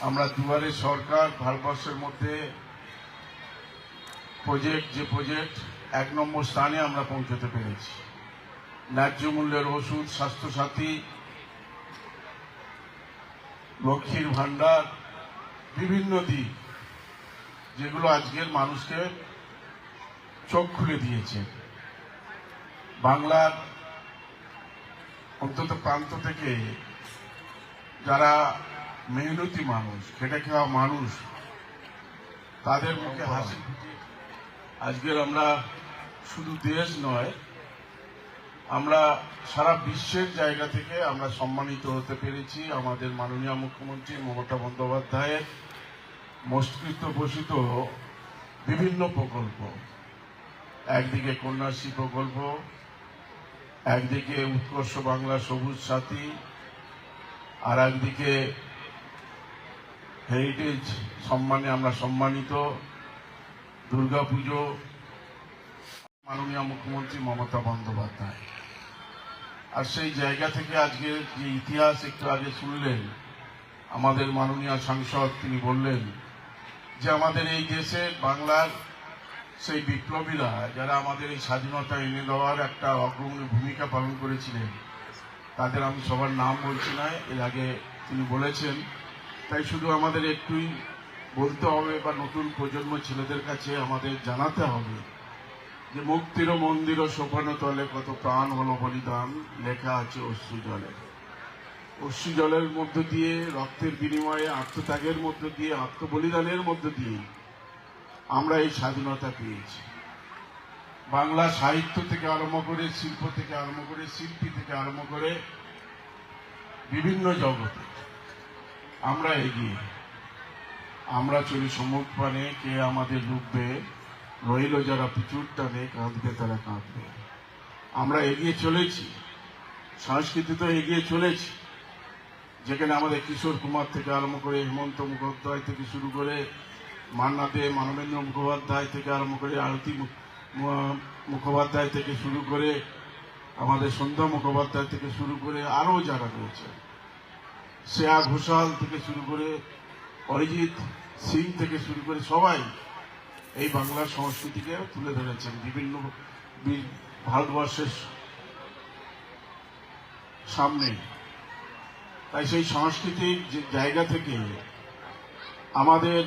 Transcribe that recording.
আমরা দুয়ারে সরকার ভারতবর্ষের মধ্যে প্রজেক্ট যে প্রজেক্ট এক নম্বর স্থানে আমরা পৌঁছতে পেরেছি। ন্যায্য মূল্যের ওষুধ, স্বাস্থ্যসাথী, লক্ষ্মীর ভাণ্ডার, বিভিন্ন দিক যেগুলো আজকের মানুষকে চোখ খুলে দিয়েছে। বাংলার অন্তত প্রান্ত থেকে যারা মেহনতি মানুষ খেটে খাওয়া মানুষ তাদের মুখে হাসি আজকের আমরা শুধু দেশ নয় আমরা সারা বিশ্বের জায়গা থেকে আমরা সম্মানিত হতে পেরেছি আমাদের মাননীয় মুখ্যমন্ত্রী মমতা বন্দ্যোপাধ্যায়ের মস্তিষ্ক পোষিত বিভিন্ন প্রকল্প। একদিকে কন্যাশ্রী প্রকল্প একদিকে উৎকর্ষ বাংলা সবুজ সাথী আর একদিকে হেরিটেজ সম্মানে আমরা সম্মানিত, দুর্গাপুজো, মাননীয় মুখ্যমন্ত্রী মমতা বন্দ্যোপাধ্যায়। আর সেই জায়গা থেকে আজকে যে ইতিহাস একটু আগে শুনলেন, আমাদের মাননীয় সাংসদ তিনি বললেন যে আমাদের এই দেশে, বাংলার সেই বিপ্লবীরা যারা আমাদের এই স্বাধীনতা এনে দেওয়ার একটা অগ্রণী ভূমিকা পালন করেছিলেন, তাদের আমি সবার নাম বলছি না, এর আগে তিনি বলেছেন তাই শুধু আমাদের একটুই বলতে হবে বা নতুন প্রজন্ম ছেলেদের কাছে আমাদের জানাতে হবে যে মুক্তির মন্দির ও সোপানো তলে কত প্রাণ হলো বলিদান, লেখা আছে অশ্রু জলে। অশ্রু জলের মধ্য দিয়ে, রক্তের বিনিময়ে, আত্মত্যাগের মধ্য দিয়ে, আত্মবলিদানের মধ্য দিয়ে আমরা এই স্বাধীনতা পেয়েছি। বাংলা সাহিত্য থেকে আরম্ভ করে, শিল্প থেকে আরম্ভ করে, শিল্পী থেকে আরম্ভ করে বিভিন্ন জগতে আমরা এগিয়ে। আমরা চলি সম্মুখ পানে কে আমাদের ডুববে রইল যারা পিছুর টানে, কাঁদবে তারা কাঁদবে। আমরা এগিয়ে চলেছি। সংস্কৃতি তো এগিয়ে চলেছি। যেখানে আমাদের কিশোর কুমার থেকে আরম্ভ করে হেমন্ত মুখোপাধ্যায় থেকে শুরু করে মান্না দে, মানবেন্দ্র মুখোপাধ্যায় থেকে আরম্ভ করে আরতি মুখোপাধ্যায় থেকে শুরু করে আমাদের সন্ধ্যা মুখোপাধ্যায় থেকে শুরু করে আরও যারা রয়েছে শ্রেয়া ঘোষাল থেকে শুরু করে অরিজিৎ সিং থেকে শুরু করে সবাই এই বাংলার সংস্কৃতিকে তুলে ধরেছেন বিভিন্ন ভারতবর্ষের সামনে। তাই সেই সংস্কৃতির যে জায়গা থেকে আমাদের